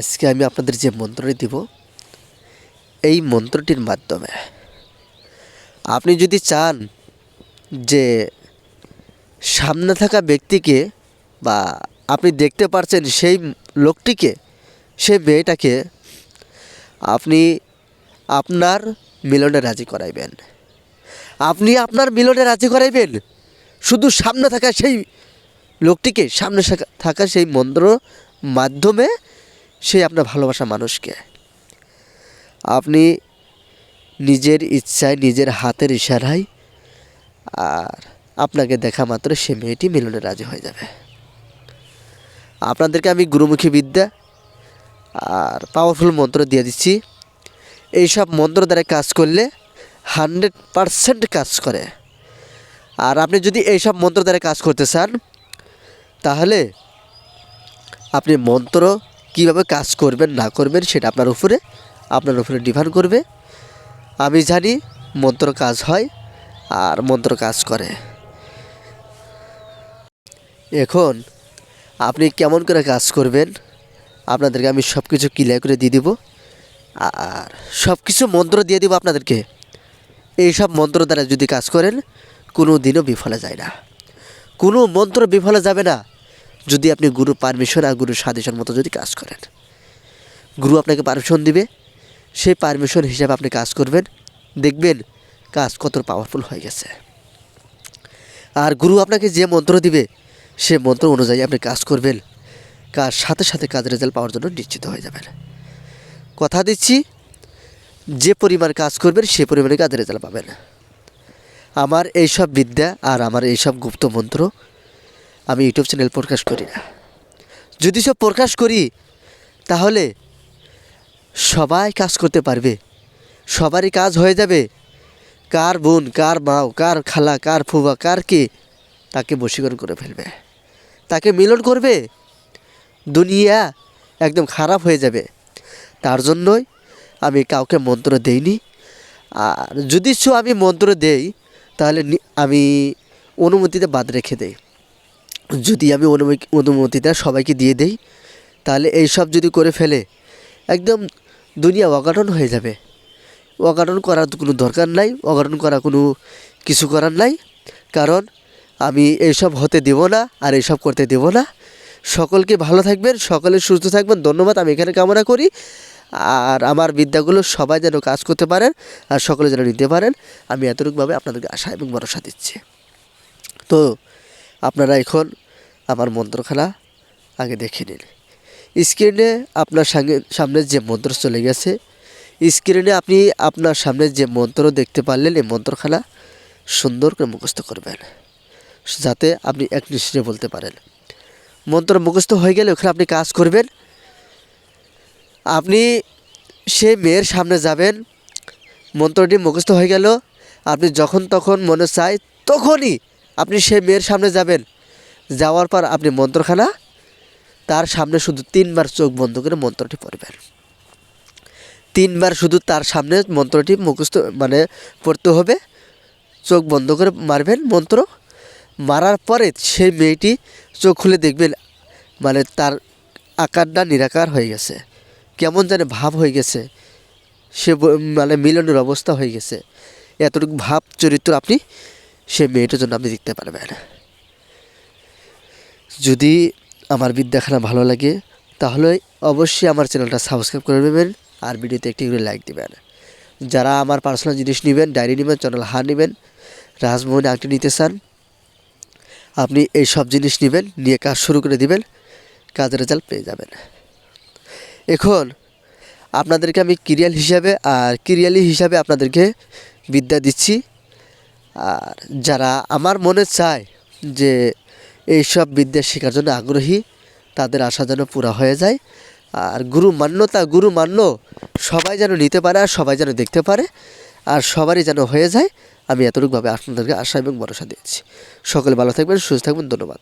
আজকে আমি আপনাদের যে মন্ত্রটি দিব, এই মন্ত্রটির মাধ্যমে আপনি যদি চান যে সামনে থাকা ব্যক্তিকে বা আপনি দেখতে পারছেন সেই লোকটিকে সেই মেয়েটাকে আপনি আপনার মিলনে রাজি করাইবেন। আপনি আপনার মিলনে রাজি করাইবেন, শুধু সামনে থাকা সেই লোকটিকে, সামনে থাকা- থাকা সেই মন্ত্র মাধ্যমে সেই আপনার ভালোবাসা মানুষকে। আপনি নিজের ইচ্ছায় নিজের হাতের ইশারায় আর আপনাকে দেখা মাত্র সে মেয়েটি মিলনে রাজি হয়ে যাবে। আপনাদেরকে আমি গুরুমুখী বিদ্যা আর পাওয়ারফুল মন্ত্র দিয়ে দিচ্ছি। এইসব মন্ত্র দ্বারা কাজ করলে হান্ড্রেড পারসেন্ট কাজ করে। আর আপনি যদি এইসব মন্ত্র দ্বারা কাজ করতে চান, তাহলে আপনি মন্ত্র কীভাবে কাজ করবেন, না করবেন সেটা আপনার উপরে আপনার উপরে ডিপেন্ড করবে। আমি জানি মন্ত্র কাজ হয় আর মন্ত্র কাজ করে। এখন আপনি কেমন করে কাজ করবেন, আপনাদেরকে আমি সব কিছু ক্লিয়ার করে দিয়ে দিব। আর সব কিছু মন্ত্র দিয়ে দিব আপনাদেরকে। এই সব মন্ত্র দ্বারা যদি কাজ করেন কোনো দিনও বিফলে যায় না। কোনো মন্ত্র বিফলে যাবে না। যদি আপনি গুরু পারমিশন আর গুরু সাজেশন মতো যদি কাজ করেন। গুরু আপনাকে পারমিশন দিবে, সেই পারমিশন হিসাবে আপনি কাজ করবেন। দেখবেন কাজ কত পাওয়ারফুল হয়ে গেছে। আর গুরু আপনাকে যে মন্ত্র দিবে, সে মন্ত্র অনুযায়ী আপনি কাজ করবেন। কাজ সাথে সাথে কাজের রেজাল্ট পাওয়ার জন্য নিশ্চিত হয়ে যাবেন। কথা দিচ্ছি, যে পরিমাণ কাজ করবেন, সে পরিমাণে কাজের রেজাল্ট পাবেন। আমার এইসব বিদ্যা আর আমার এইসব গুপ্ত মন্ত্র আমি ইউটিউব চ্যানেল প্রকাশ করি না। যদি সব প্রকাশ করি, তাহলে সবাই কাজ করতে পারবে। সবারই কাজ হয়ে যাবে। কার বোন, কার মাও, কার খালা, কার ফুবা কার কে তাকে বশীকরণ করে ফেলবে। তাকে মিলন করবে। দুনিয়া একদম খারাপ হয়ে যাবে। তার জন্যই আমি কাউকে মন্ত্র দেইনি। আর যদি সো আমি মন্ত্র দেই, তাহলে আমি অনুমতিতে বাদ রেখে দেই। যদি আমি অনুমতি, অনুমতিটা সবাইকে দিয়ে দেই, তাহলে এই সব যদি করে ফেলে, একদম দুনিয়া অঘটন হয়ে যাবে। অঘটন করার কোনো দরকার নাই, অঘটন করা কোনো কিছু করার নাই, কারণ আমি এইসব হতে দেব না আর এইসব করতে দেব না। সকলকে ভালো থাকবেন, সকলে সুস্থ থাকবেন, ধন্যবাদ, আমি এখানে কামনা করি। আর আমার বিদ্যাগুলো সবাই যেন কাজ করতে পারেন আর সকলে যেন নিতে পারেন, আমি এতটুকুভাবে আপনাদেরকে আশা এবং ভরসা দিচ্ছি। তো আপনারা এখন আমার মন্ত্রখানা আগে দেখে নিন। স্ক্রিনে আপনার সঙ্গে সামনে যে মন্ত্র চলে গেছে, স্ক্রিনে আপনি আপনার সামনে যে মন্ত্র দেখতে পারলেন, এই মন্ত্রখানা সুন্দর করে মুখস্থ করবেন, যাতে আপনি এক নিঃশ্বাসে বলতে পারেন। মন্ত্র মুখস্থ হয়ে গেলে ওখানে আপনি কাজ করবেন। আপনি সেই মেয়ের সামনে যাবেন, মন্ত্রটি মুখস্থ হয়ে গেল, আপনি যখন তখন মনে চায় তখনই আপনি সেই মেয়ের সামনে যাবেন। যাওয়ার পর আপনি মন্ত্রখানা, তার সামনে শুধু তিনবার চোখ বন্ধ করে মন্ত্রটি পড়বেন। তিনবার শুধু তার সামনে মন্ত্রটি মুখস্থ মানে পড়তে হবে। চোখ বন্ধ করে মারবেন মন্ত্র। মারার পরে সেই মেয়েটি চোখ খুলে দেখবেন মানে তার আকারটা নিরাকার হয়ে গেছে। কেমন জানে ভাব হয়ে গেছে। সে মানে মিলনের অবস্থা হয়ে গেছে। এতটুকু ভাব, চরিত্র আপনি সে মেয়েটার জন্য আপনি দেখতে পারবেন। যদি আমার বিদ্যাখানা ভালো লাগে, তাহলে অবশ্যই আমার চ্যানেলটা সাবস্ক্রাইব করে নেবেন আর ভিডিওতে একটি করে লাইক দিবেন। যারা আমার পার্সোনাল জিনিস নেবেন, ডায়েরি নেবেন চ্যানেল হার নেবেন রাজমোহনে আংটি নিতে চান, আপনি এই সব জিনিস নেবেন, নিয়ে কাজ শুরু করে দিবেন, কাজের রেজাল্ট পেয়ে যাবেন। এখন আপনাদেরকে আমি কিরিয়াল হিসাবে আর কিরিয়ালি হিসাবে আপনাদেরকে বিদ্যা দিচ্ছি। আর যারা আমার মনে চায় যে এইসব বিদ্যা শেখার জন্য আগ্রহী, তাদের আশা যেন পুরা হয়ে যায়। আর গুরু মান্যতা, গুরু মান্য, সবাই যেন নিতে পারে আর সবাই যেন দেখতে পারে আর সবারই যেন হয়ে যায়, আমি এতটুকুভাবে আপনাদেরকে আশা এবং ভরসা দিয়েছি সকলে ভালো থাকবেন, সুস্থ থাকবেন, ধন্যবাদ।